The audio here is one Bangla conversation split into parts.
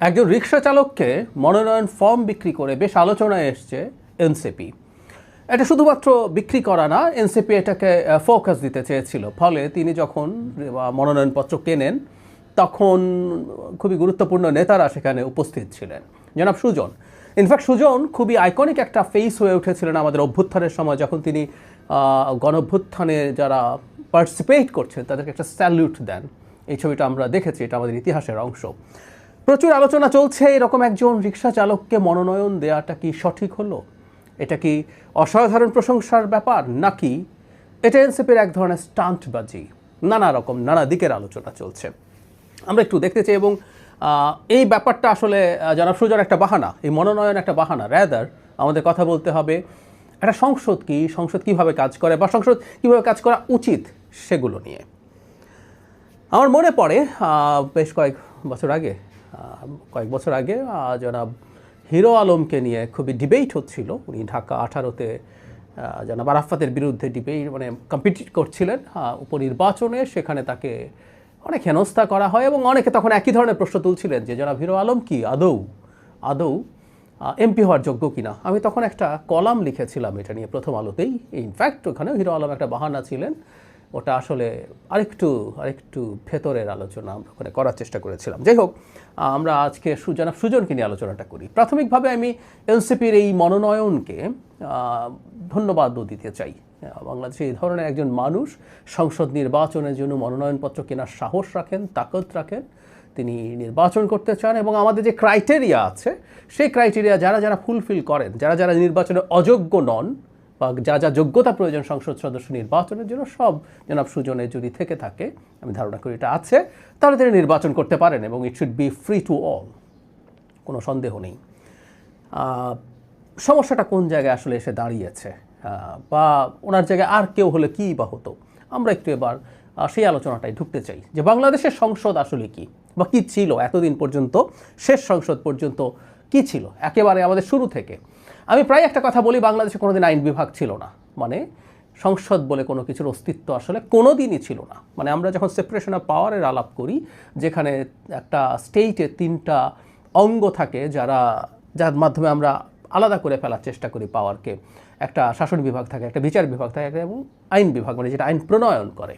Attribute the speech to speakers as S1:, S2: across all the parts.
S1: একজন রিক্সা চালককে মনোনয়ন ফর্ম বিক্রি করে বেশ আলোচনায় এসছে এনসিপি। এটা শুধুমাত্র বিক্রি করা না এনসিপি এটাকে ফোকাস দিতে চেয়েছিল। ফলে তিনি যখন মনোনয়নপত্র কেনেন তখন খুবই গুরুত্বপূর্ণ নেতারা সেখানে উপস্থিত ছিলেন। জনাব সুজন ইনফ্যাক্ট সুজন খুবই আইকনিক একটা ফেস হয়ে উঠেছিলেন আমাদের অভ্যুত্থানের সময় যখন তিনি আহ, গণঅভ্যুত্থানে যারা পার্টিসিপেট করছেন তাদেরকে একটা স্যালিউট দেন। এই ছবিটা আমরা দেখেছি এটা আমাদের ইতিহাসের অংশ। প্রচুর আলোচনা চলছে, এরকম একজন রিক্সা চালককে মনোনয়ন দেওয়াটা কি সঠিক হলো? এটা কি অসাধারণ প্রশংসার ব্যাপার, নাকি এটা এনসিপির এক ধরনের স্টান্টবাজি? নানা রকম, নানা দিকের আলোচনা চলছে। আমরা একটু দেখতে চাই এবং এই ব্যাপারটা আসলে জনাব সুজন একটা বাহানা, এই মনোনয়ন একটা বাহানা। র্যাদার আমাদের কথা বলতে হবে, একটা সংসদ কি, সংসদ কীভাবে কাজ করে, বা সংসদ কীভাবে কাজ করা উচিত সেগুলো নিয়ে। আমার মনে পড়ে বেশ কয়েক বছর আগে কয়েক বছর আগে জনাব হিরো আলমকে নিয়ে খুবই ডিবেট হচ্ছিল। উনি ঢাকা আঠারোতে জনাব আরাফাতের বিরুদ্ধে ডিবেট মানে কম্পিট করছিলেন উপনির্বাচনে। সেখানে তাকে অনেক হেনস্থা করা হয় এবং অনেকে তখন একই ধরনের প্রশ্ন তুলছিলেন যে, জনাব হিরো আলম কি আদৌ আদৌ এমপি হওয়ার যোগ্য কিনা? আমি তখন একটা কলাম লিখেছিলাম এটা নিয়ে প্রথম আলোতেই। ইনফ্যাক্ট ওখানে হিরো আলম একটা বাহানা ছিলেন। ওটা আসলে আরেকটু আরেকটু ভেতরের আলোচনা আমরা ওখানে করার চেষ্টা করেছিলাম। যাই হোক, আমরা আজকে সুজনা সুজনকে নিয়ে আলোচনাটা করি। প্রাথমিকভাবে আমি এনসিপির এই মনোনয়নকে ধন্যবাদও দিতে চাই। বাংলাদেশে এই ধরনের একজন মানুষ সংসদ নির্বাচনের জন্য মনোনয়নপত্র কেনার সাহস রাখেন, তাকত রাখেন, তিনি নির্বাচন করতে চান এবং আমাদের যে ক্রাইটেরিয়া আছে, সেই ক্রাইটেরিয়া যারা যারা ফুলফিল করেন, যারা যারা নির্বাচনে অযোগ্য নন বা যা যা যোগ্যতা প্রয়োজন সংসদ সদস্য নির্বাচনের জন্য সব জনাব সুজনে যদি থেকে থাকে। আমি ধারণা করি এটা আছে। তাহলে তিনি নির্বাচন করতে পারেন এবং it should be free to all কোনো সন্দেহ নেই। সমস্যাটা কোন জায়গায় আসলে এসে দাঁড়িয়েছে? বা ওনার জায়গায় আর কেউ হলে কী বা হতো? আমরা একটু এবার সেই আলোচনাটাই ঢুকতে চাই। যে বাংলাদেশের সংসদ আসলে কি? বা কী ছিল এতদিন পর্যন্ত? শেষ সংসদ পর্যন্ত কি ছিল? একেবারে আমাদের শুরু থেকে। আমি প্রায় একটা কথা বলি, বাংলাদেশে কোনোদিন আইন বিভাগ ছিল না। মানে সংসদ বলে কোনো কিছুর অস্তিত্ব আসলে কোনো দিনই ছিল না। মানে আমরা যখন সেপারেশন অফ পাওয়ারের আলাপ করি, যেখানে একটা স্টেটে তিনটা অঙ্গ থাকে যারা, যার মাধ্যমে আমরা আলাদা করে ফেলার চেষ্টা করি পাওয়ারকে একটা শাসন বিভাগ থাকে, একটা বিচার বিভাগ থাকে, একটা এবং আইন বিভাগ মানে যেটা আইন প্রণয়ন করে।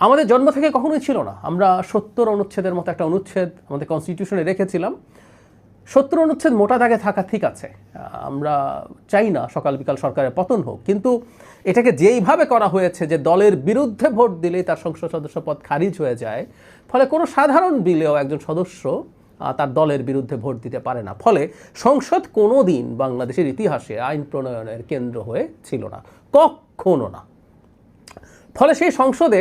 S1: আমাদের জন্ম থেকে কখনোই ছিল না। আমরা সত্তর অনুচ্ছেদের মতো একটা অনুচ্ছেদ আমাদের কনস্টিটিউশনে রেখেছিলাম। সত্তর অনুচ্ছেদ মোটা দাগে থাকা ঠিক আছে। আমরা চাই না সকাল বিকাল সরকারের পতন হোক, কিন্তু এটাকে যেইভাবে করা হয়েছে যে দলের বিরুদ্ধে ভোট দিলেই তার সংসদ সদস্য পদ খারিজ হয়ে যায়, ফলে কোনো সাধারণ বিলেও একজন সদস্য তার দলের বিরুদ্ধে ভোট দিতে পারে না। ফলে সংসদ কোনো দিন বাংলাদেশের ইতিহাসে আইন প্রণয়নের কেন্দ্র হয়ে ছিল না, কখনো না। ফলে সেই সংসদে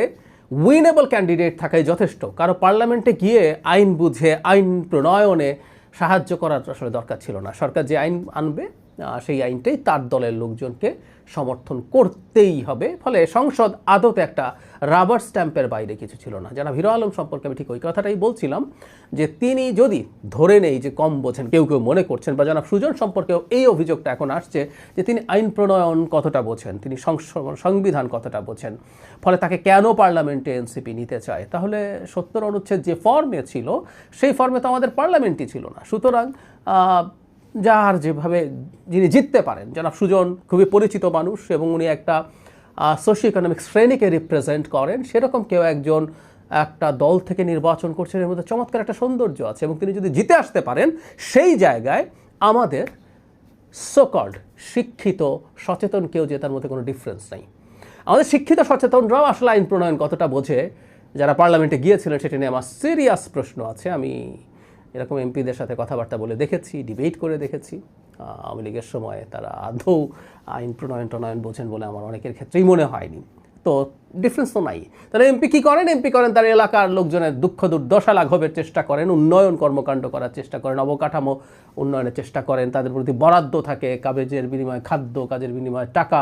S1: উইনেবল ক্যান্ডিডেট থাকাই যথেষ্ট। কারও পার্লামেন্টে গিয়ে আইন বুঝে, আইন প্রণয়নে সাহায্য করার আসলে দরকার ছিল না। সরকার যে আইন আনবে সেই আইনটাই তার দলের লোকজনকে সমর্থন করতেই হবে। ফলে সংসদ আদতে একটা রাবার স্ট্যাম্পের বাইরে কিছু ছিল না। যারা হিরো আলম সম্পর্কে আমি ঠিক ওই কথাটাই বলছিলাম যে তিনি যদি ধরে নেই যে কম বোঝেন, কেউ কেউ মনে করছেন বা জানাব সুজন সম্পর্কেও এই অভিযোগটা এখন আসছে যে তিনি আইন প্রণয়ন কতটা বোঝেন, তিনি সংবিধান কতটা বোঝেন, ফলে তাকে কেন পার্লামেন্টে এনসিপি নিতে চায়? তাহলে সত্তর অনুচ্ছেদ যে ফর্মে ছিল, সেই ফর্মে তো আমাদের পার্লামেন্টই ছিল না। সুতরাং যার যেভাবে যিনি জিততে পারেন। জনাব সুজন খুবই পরিচিত মানুষ এবং উনি একটা সোশিও ইকোনমিক শ্রেণীকে রিপ্রেজেন্ট করেন। সেরকম কেউ একজন একটা দল থেকে নির্বাচন করছেন, এর মধ্যে চমৎকার একটা সৌন্দর্য আছে এবং তিনি যদি জিতে আসতে পারেন, সেই জায়গায় আমাদের সোকল্ড শিক্ষিত, সচেতন কেউ যে তার মধ্যে কোনো ডিফারেন্স নেই। আমাদের শিক্ষিত, সচেতনরাও আসলে আইন প্রণয়ন কতটা বোঝে, যারা পার্লামেন্টে গিয়েছিলেন সেটা নিয়ে আমার সিরিয়াস প্রশ্ন আছে। আমি এরকম এমপিদের সাথে কথাবার্তা বলে দেখেছি ডিবেট করে দেখেছি। আওয়ামী লীগের সময় তারা আদৌ আইন প্রণয়ন টনয়ন বোঝেন বলে আমার অনেকের ক্ষেত্রেই মনে হয়নি। তো ডিফারেন্স তো নাই। তাহলে এমপি কী করেন? এমপি করেন তার এলাকার লোকজনের দুঃখ দুর্দশা লাঘবের চেষ্টা করেন, উন্নয়ন কর্মকাণ্ড করার চেষ্টা করেন, অবকাঠামো উন্নয়নের চেষ্টা করেন, তাদের প্রতি বরাদ্দ থাকে, কাগজের বিনিময়ে খাদ্য, কাজের বিনিময়ে টাকা,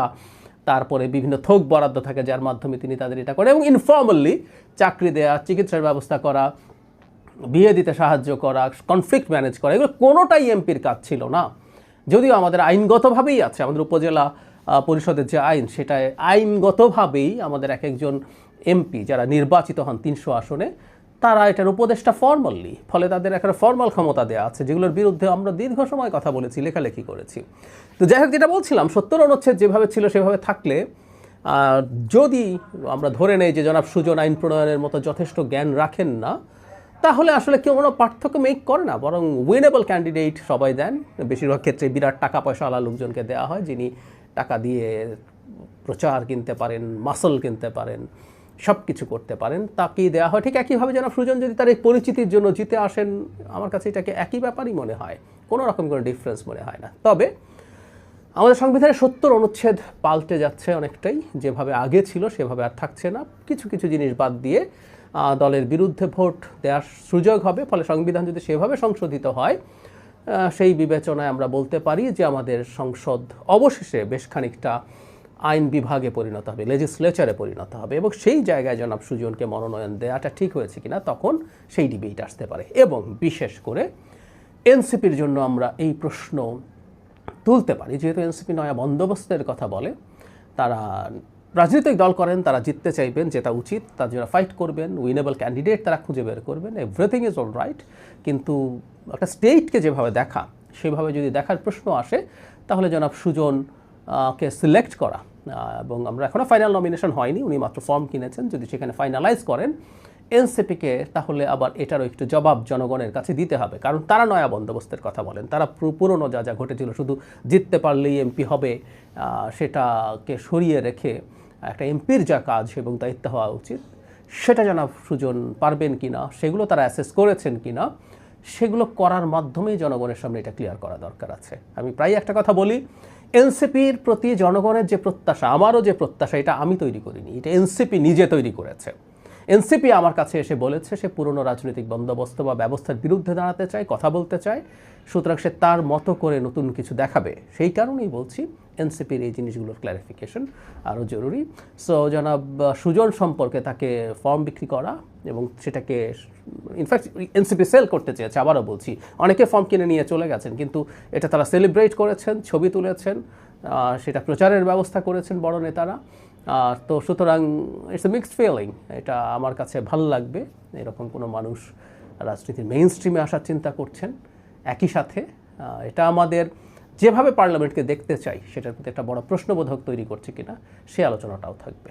S1: তারপরে বিভিন্ন থোক বরাদ্দ থাকে, যার মাধ্যমে তিনি তাদের এটা করেন এবং ইনফর্মালি চাকরি দেওয়া চিকিৎসার ব্যবস্থা করা বিয়ে দিতে সাহায্য করা কনফ্লিক্ট ম্যানেজ করা, এগুলো কোনোটাই এমপির কাজ ছিল না। যদিও আমাদের আইনগতভাবেই আছে, আমাদের উপজেলা পরিষদের যে আইন, সেটায় আইনগতভাবেই আমাদের এক একজন এমপি যারা নির্বাচিত হন তিনশো আসনে, তারা এটার উপদেশটা ফর্মালি ফলে তাদের একটা ফর্মাল ক্ষমতা দেওয়া আছে, যেগুলোর বিরুদ্ধে আমরা দীর্ঘ সময় কথা বলেছি, লেখালেখি করেছি। তো যাই হোক, যেটা বলছিলাম, সত্তর অনুচ্ছেদ যেভাবে ছিল, সেভাবে থাকলে যদি আমরা ধরে নেই যে জনাব সুজন আইন প্রণয়নের মতো যথেষ্ট জ্ঞান রাখেন না তাহলে আসলে কেউ কোনো পার্থক্য মেক করে না, বরং উইনেবল ক্যান্ডিডেট সবাই দেন। বেশিরভাগ ক্ষেত্রে বিরাট টাকা পয়সাওয়ালা লোকজনকে দেওয়া হয়, যিনি টাকা দিয়ে প্রচার কিনতে পারেন মাসল কিনতে পারেন সব কিছু করতে পারেন, তাকেই দেওয়া হয়। ঠিক একইভাবে যেন সুজন, যদি তার এই পরিচিতির জন্য জিতে আসেন, আমার কাছে এটাকে একই ব্যাপারই মনে হয়, কোনো রকম কোনো ডিফারেন্স মনে হয় না। তবে আমাদের সংবিধানের সত্তর অনুচ্ছেদ পাল্টে যাচ্ছে অনেকটাই, যেভাবে আগে ছিল সেভাবে আর থাকছে না। কিছু কিছু জিনিস বাদ দিয়ে দলের বিরুদ্ধে ভোট দেওয়ার সুযোগ হবে, ফলে সংবিধান যদি সেভাবে সংশোধিত হয় সেই বিবেচনায় আমরা বলতে পারি যে আমাদের সংসদ অবশেষে বেশ খানিকটা আইন বিভাগে পরিণত হবে লেজিসলেচারে পরিণত হবে এবং সেই জায়গায় জনাব সুজনকে মনোনয়ন দেওয়াটা ঠিক হয়েছে কিনা তখন সেই ডিবেট আসতে পারে এবং বিশেষ করে এনসিপির জন্য আমরা এই প্রশ্ন তুলতে পারি। যেহেতু এনসিপি নয়া বন্দোবস্তের কথা বলে, তারা রাজনৈতিক দল করেন, তারা জিততে চাইবেন, যেটা উচিত। তার জন্য ফাইট করবেন উইনেবল ক্যান্ডিডেট তারা খুঁজে বের করবেন এভরিথিং ইজ অল রাইট কিন্তু একটা স্টেটকে যেভাবে দেখা, সেভাবে যদি দেখার প্রশ্ন আসে, তাহলে জনাব সুজন কে সিলেক্ট করা। এবং আমরা এখনও ফাইনাল নমিনেশন হয়নি, উনি মাত্র ফর্ম কিনেছেন। যদি সেখানে ফাইনালাইজ করেন এনসিপিকে তাহলে আবার এটারও একটু জবাব জনগণের কাছে দিতে হবে। কারণ তারা নয়া বন্দোবস্তের কথা বলেন। তারা পুরনো যা যা ঘটেছিল, শুধু জিততে পারলেই এমপি হবে সেটাকে সরিয়ে রেখে একটা এমপির যা কাজ এবং দায়িত্ব হওয়া উচিত, সেটা জানা সুজন পারবেন কি না, সেগুলো তারা অ্যাসেস করেছেন কি না, সেগুলো করার মাধ্যমেই জনগণের সামনে এটা ক্লিয়ার করা দরকার আছে। আমি প্রায় একটা কথা বলি, এনসিপির প্রতি জনগণের যে প্রত্যাশা, আমারও যে প্রত্যাশা, এটা আমি তৈরি করিনি, এটা এনসিপি নিজে তৈরি করেছে। এনসিপি আমার কাছে এসে বলেছে, সে পুরনো রাজনৈতিক বন্দোবস্ত বা ব্যবস্থার বিরুদ্ধে দাঁড়াতে চায়, কথা বলতে চায়। সুতরাং সে তার মতো করে নতুন কিছু দেখাবে। সেই কারণেই বলছি, এনসিপির এই জিনিসগুলোর ক্ল্যারিফিকেশন আরও জরুরি। সো জনাব সুজন সম্পর্কে তাকে ফর্ম বিক্রি করা এবং সেটাকে ইনফ্যাক্ট এনসিপি সেল করতে চেয়েছে, আবারও বলছি। অনেকে ফর্ম কিনে নিয়ে চলে গেছেন, কিন্তু এটা তারা সেলিব্রেট করেছেন, ছবি তুলেছেন সেটা প্রচারের ব্যবস্থা করেছেন বড় নেতারা। তো সুতরাং ইটস এ মিক্সড ফিলিং এটা আমার কাছে ভালো লাগবে। এরকম কোনো মানুষ রাজনীতির মেইন স্ট্রিমে আসার চিন্তা করছেন, একই সাথে এটা আমাদের যেভাবে পার্লামেন্টকে দেখতে চাই, সেটার প্রতি একটা বড় প্রশ্নবোধক তৈরি করছে কিনা, সে আলোচনাটাও থাকবে।